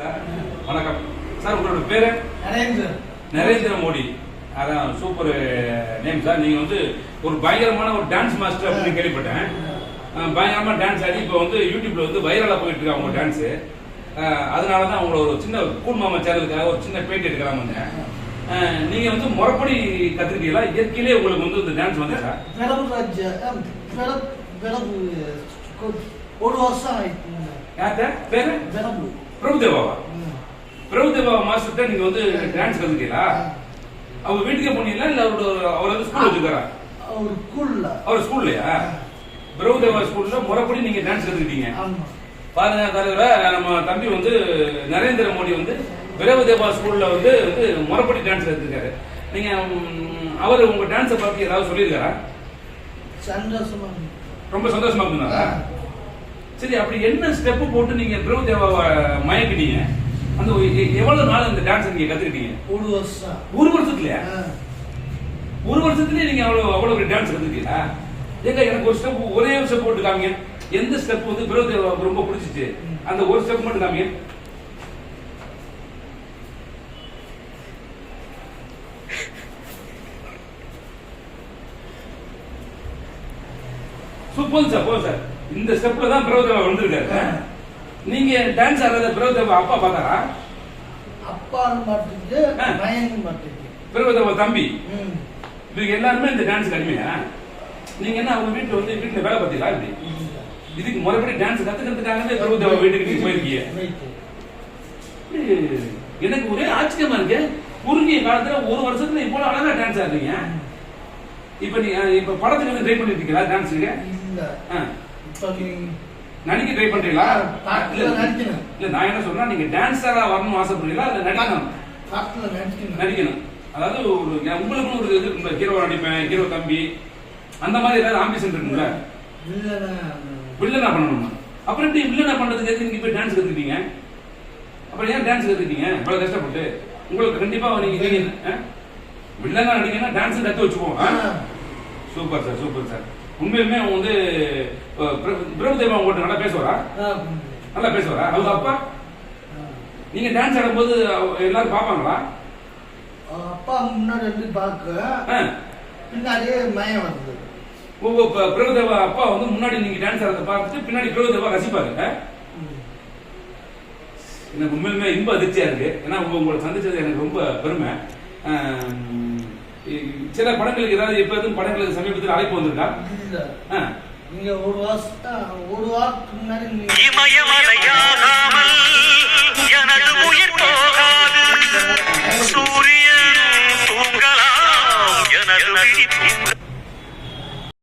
Sir வணக்கம். Sir உங்களோட பேரு? நரேந்திர நரேந்திர மோடி. அதான் சூப்பர் நேம் சார். நீங்கள் வந்து ஒரு பயங்கரமான ஒரு டான்ஸ் மாஸ்டர் அப்படின்னு கேள்விப்பட்டேன். பயங்கரமாக டான்ஸ் ஆடி இப்போ வந்து யூடியூப்ல வந்து வைரலாக போயிட்டு இருக்காங்க உங்க டான்ஸு அதனால தான் அவங்களோட ஒரு சின்ன கூல் மாமா சேனலுக்காக ஒரு சின்ன பெயிண்ட் எடுக்கலாம் வந்தேன் நீங்க வந்து முறைப்படி கத்துக்கிட்டீங்களா? இயற்கையிலே உங்களுக்கு வந்து இந்த டான்ஸ் வந்து சார் ஒரு வருஷம் ஆயிடுச்சு. பேரு? பிரபுதேவாவா பிரபுதேவா மாஸ்டர்கிட்ட நீங்க வந்து டான்ஸ் கத்துக்கிட்டீங்களா அவங்க வீட்டுக்கே போனீங்களா இல்ல அவரோட அவர் வந்து ஸ்கூல் வச்சுக்காரா அவர் கூல்ல அவர் ஸ்கூல்லையா பிரபுதேவா ஸ்கூல்ல முறைப்படி நீங்க டான்ஸ் கத்துக்கிட்டீங்க பாருங்க தலைவர நம்ம தம்பி வந்து நரேந்திர மோடி வந்து பிரபுதேவா ஸ்கூல்ல வந்து வந்து முறைப்படி டான்ஸ் கத்துருக்காரு நீங்க அவர் உங்க டான்ஸை பத்தி ஏதாவது சொல்லியிருக்காரா? சந்தோஷமா ரொம்ப சந்தோஷமா இருந்தாரா சரி அப்படி என்ன ஸ்டெப் போட்டு நீங்க பிரபுதேவாவை மயக்கிட்டீங்க? அந்த எ- எவ்வளவு நாள் அந்த டான்ஸ் நீங்க கத்துக்கிட்டீங்க? ஒரு வருஷம். ஒரு வருஷத்துலயா? ஆ. ஒரு வருஷத்துலயே நீங்க அவ்வளவு அவ்வளவு பெரிய டான்ஸ் கத்துக்கிட்டீங்களா? ஏங்க எனக்கு ஒரு ஸ்டெப் ஒரே ஒரு ஸ்டெப் போட்டு காமிங்க. எந்த ஸ்டெப் வந்து பிரபுதேவாவுக்கு ரொம்ப பிடிச்சிச்சு? அந்த ஒரு ஸ்டெப் மட்டும் காமிங்க. சூப்பர் சார் போதும் சார். இந்த ஸ்டெப்ல தான் பிரபுதேவா வந்திருக்காரு நீங்க டான்ஸ் ஆடுறத பிரபுதேவா அப்பா பார்த்தாரா? அப்பா மாட்டுக்கு ஆ. மயன் மாட்டுக்கு பிரபுதேவா தம்பி. இவங்க எல்லாருமே இந்த டான்ஸ் அடிமையா? நீங்க என்ன அவங்க வீட்டுல வந்து வீட்டுல வேலை பார்த்தீங்களா இப்படி? இதுக்கு முறைப்படி டான்ஸ் கத்துக்கிறதுக்காகவே பிரபுதேவா வீட்டுக்கு நீங்க போயிருக்கீங்க. எனக்கு ஒரே ஆச்சரியமா இருக்கு. குறுகிய காலத்துல ஒரு வருஷத்துல இவ்வளவு அழகா டான்ஸ் ஆடுறீங்க. இப்ப நீ அஹ், இப்ப படத்துக்கு வந்து ட்ரை பண்ணிட்டு இருக்கீங்களா டான்ஸுக்கு நடிக்க ட்ரை பண்றீங்களா? இல்ல நான் என்ன சொல்றேன் நீங்க டான்ஸரா வரணும்னு ஆசைப்படுறீங்களா இல்ல நடிக்கணும்? நடிக்கணும். அதாவது ஒரு உங்களுக்கு ஒரு இது ஹீரோ நடிப்பேன் ஹீரோ தம்பி. அந்த மாதிரி ஏதாவது ஆம்பிஷன் இருக்குல்ல இல்லைன்னா வில்லனா பண்ணணுமா? அப்புறம் எப்படி வில்லனா பண்றதுக்கு நீங்க போய் டான்ஸ் கத்துக்கிட்டீங்க? அப்புறம் ஏன் டான்ஸ் கத்துக்கிட்டீங்க? இவ்வளவு கஷ்டப்பட்டு. உங்களுக்கு கண்டிப்பா நீங்க? வில்லனா நடிக்கணும் டான்ஸ் கத்து வச்சுக்குவோம் ஆ? Super sir super sir. உண்மையுமே அவங்க வந்து பிரபுதேவா உங்கள்கிட்ட நல்லா பேசுவாரா? நல்லா பேசுவாரா? அவங்க அப்பா? நீங்க டான்ஸ் ஆடும்போது எல்லாரும் பாப்பாங்களா அப்பா முன்னாடி இருந்து பார்க்க. பின்னாடியே மயம் வருது. ஓ பிரபுதேவா அப்பா வந்து முன்னாடி நீங்க டான்ஸ் ஆடுறத பார்த்துட்டு பின்னாடி பிரபுதேவா ரசிப்பாரு ஆ? எனக்கு உண்மையிலுமே இன்ப அதிர்ச்சியா இருக்கு. ஏன்னா உங்க உங்களை சந்திச்சது எனக்கு ரொம்ப பெருமை. சில படங்களுக்கு ஏதாவது எப்ப எதுவும் படங்களுக்கு சமீபத்தில் அழைப்பு வந்திருக்கா. நீங்க ஒரு வருஷம் ஒரு வாரத்துக்கு முன்னாடி எனது உயிர் போகாது. சூரியன் தூங்கலாம் எனது